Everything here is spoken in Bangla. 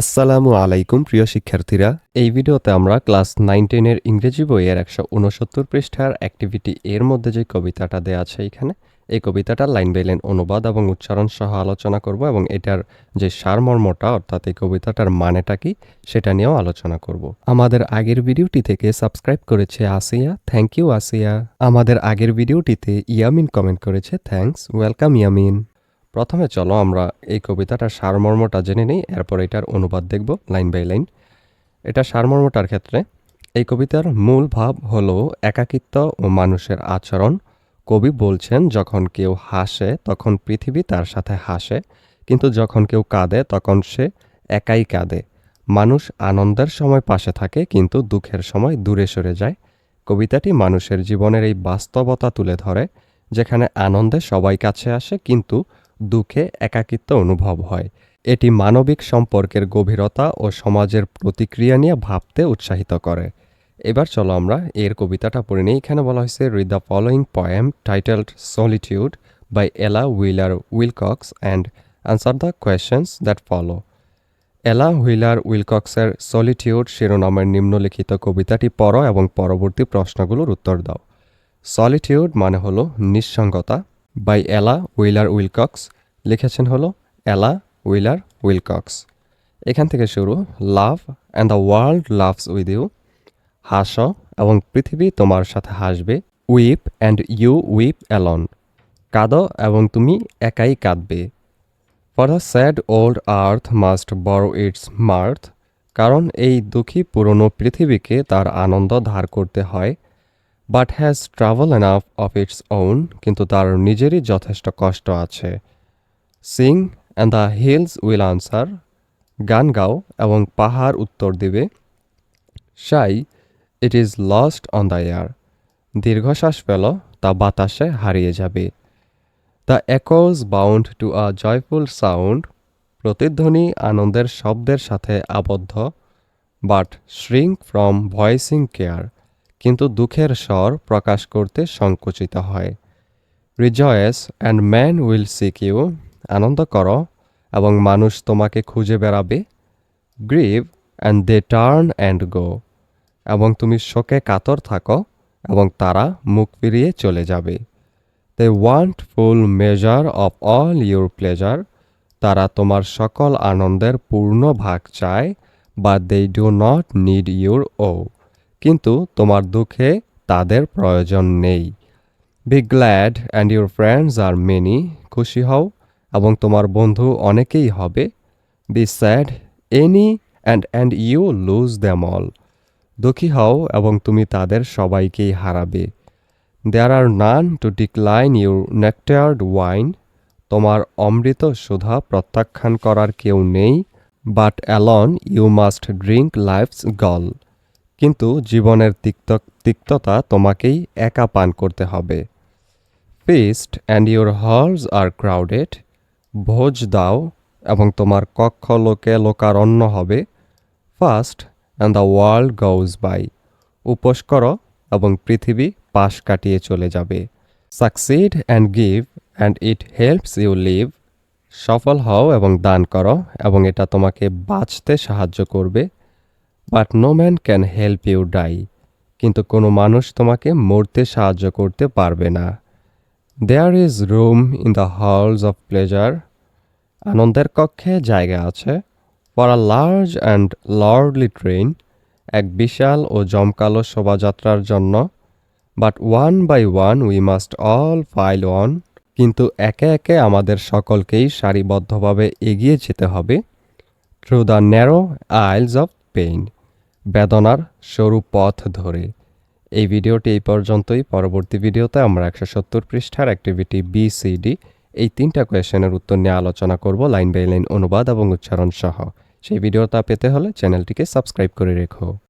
আসসালামু আলাইকুম, প্রিয় শিক্ষার্থীরা। এই ভিডিওতে আমরা ক্লাস নাইন টেনের ইংরেজি বইয়ের একশো উনসত্তর পৃষ্ঠার অ্যাক্টিভিটি এর মধ্যে যে কবিতাটা দেওয়া আছে এখানে, এই কবিতাটার লাইন বাই লাইন অনুবাদ এবং উচ্চারণ সহ আলোচনা করব এবং এটার যে সারমর্মটা, অর্থাৎ এই কবিতাটার মানেটা কি, সেটা নিয়েও আলোচনা করব। আমাদের আগের ভিডিওটি থেকে সাবস্ক্রাইব করেছে আসিয়া। থ্যাংক ইউ আসিয়া। আমাদের আগের ভিডিওটিতে ইয়ামিন কমেন্ট করেছে থ্যাঙ্কস ওয়েলকাম ইয়ামিন। প্রথমে চলো আমরা এই কবিতাটার সারমর্মটা জেনে নিই, এরপর এটার অনুবাদ দেখব লাইন বাই লাইন। এটা সারমর্মটার ক্ষেত্রে, এই কবিতার মূল ভাব হলো একাকিত্ব ও মানুষের আচরণ। কবি বলছেন, যখন কেউ হাসে, তখন পৃথিবী তার সাথে হাসে, কিন্তু যখন কেউ কাঁদে, তখন সে একাই কাঁদে। মানুষ আনন্দের সময় পাশে থাকে, কিন্তু দুঃখের সময় দূরে সরে যায়। কবিতাটি মানুষের জীবনের এই বাস্তবতা তুলে ধরে, যেখানে আনন্দে সবাই কাছে আসে, কিন্তু দুঃখে একাকিত্ব অনুভব হয়। এটি মানবিক সম্পর্কের গভীরতা ও সমাজের প্রতিক্রিয়া নিয়ে ভাবতে উৎসাহিত করে। এবার চলো আমরা এর কবিতাটা পড়ে নিই। এখানে বলা হয়েছে read the following poem titled solitude by Ella Wheeler Wilcox and answer the questions that follow Ella Wheeler উইলকক্সের solitude শিরোনামের নিম্নলিখিত কবিতাটি পড়ো এবং পরবর্তী প্রশ্নগুলোর উত্তর দাও। সলিটিউড মানে হলো নিঃসঙ্গতা বাই এলা উইলার উইলকক্স লিখেছেন হলো এলা উইলার উইলকক্স এখান থেকে শুরু laugh and the world laughs with you হাসো এবং পৃথিবী তোমার সাথে হাসবে। Weep and you weep alone কাঁদো এবং তুমি একাই কাঁদবে। For the sad old earth must borrow its mirth কারণ এই দুঃখী পুরনো পৃথিবীকে তার আনন্দ ধার করতে হয়। But has trouble enough of its own কিন্তু তার নিজেরই যথেষ্ট কষ্ট আছে। Sing and the hills will answer গান গাও এবং পাহাড় উত্তর দিবে। Sigh it is lost on the air দীর্ঘশ্বাস পেল, তা বাতাসে হারিয়ে যাবে। The echoes bound to a joyful sound প্রতিধ্বনি আনন্দের শব্দের সাথে আবদ্ধ but shrink from voicing care কিন্তু দুঃখের স্বর প্রকাশ করতে সংকুচিত হয়। Rejoice and man will seek you আনন্দ করো এবং মানুষ তোমাকে খুঁজে বেড়াবে। Grieve and they turn and go এবং তুমি শোকে কাতর থাকো এবং তারা মুখ ফিরিয়ে চলে যাবে। They want full measure of all your pleasure তারা তোমার সকল আনন্দের পূর্ণ ভাগ চায় বা they do not need your woe কিন্তু তোমার দুঃখে তাদের প্রয়োজন নেই। Be glad and your friends are many খুশি হও এবং তোমার বন্ধু অনেকেই হবে। Be sad any and and you lose them all দুঃখী হও এবং তুমি তাদের সবাইকেই হারাবে। There are none to decline your nectared wine তোমার অমৃত সুধা প্রত্যাখ্যান করার কেউ নেই। But alone you must drink life's gall কিন্তু জীবনের তিক্ত তিক্ততা তোমাকেই একা পান করতে হবে। Feast and your halls are crowded ভোজ দাও এবং তোমার কক্ষ লোকে লোকারণ্য হবে। Fast and the world goes by উপোস করো এবং পৃথিবী পাশ কাটিয়ে চলে যাবে। Succeed and give and it helps you live সফল হও এবং দান করো এবং এটা তোমাকে বাঁচতে সাহায্য করবে। But no man can help you die কিন্তু কোনো মানুষ তোমাকে মরতে সাহায্য করতে পারবে না। There is room in the halls of pleasure আনন্দের কক্ষে জায়গা আছে। For a large and lordly train এক বিশাল ও জমকালো শোভাযাত্রার জন্য। But one by one we must all file on কিন্তু একে একে আমাদের সকলকেই সারিবদ্ধভাবে এগিয়ে যেতে হবে। Through the narrow aisles of pain বেদনার সরু পথ ধরে। এই ভিডিওটি এই পর্যন্তই। পরবর্তী ভিডিওতে আমরা একশো সত্তর পৃষ্ঠার অ্যাক্টিভিটি বি সি ডি এই তিনটা কোয়েশনের উত্তর নিয়ে আলোচনা করব লাইন বাই লাইন অনুবাদ এবং উচ্চারণ সহ। সেই ভিডিওটা পেতে হলে চ্যানেলটিকে সাবস্ক্রাইব করে রেখো।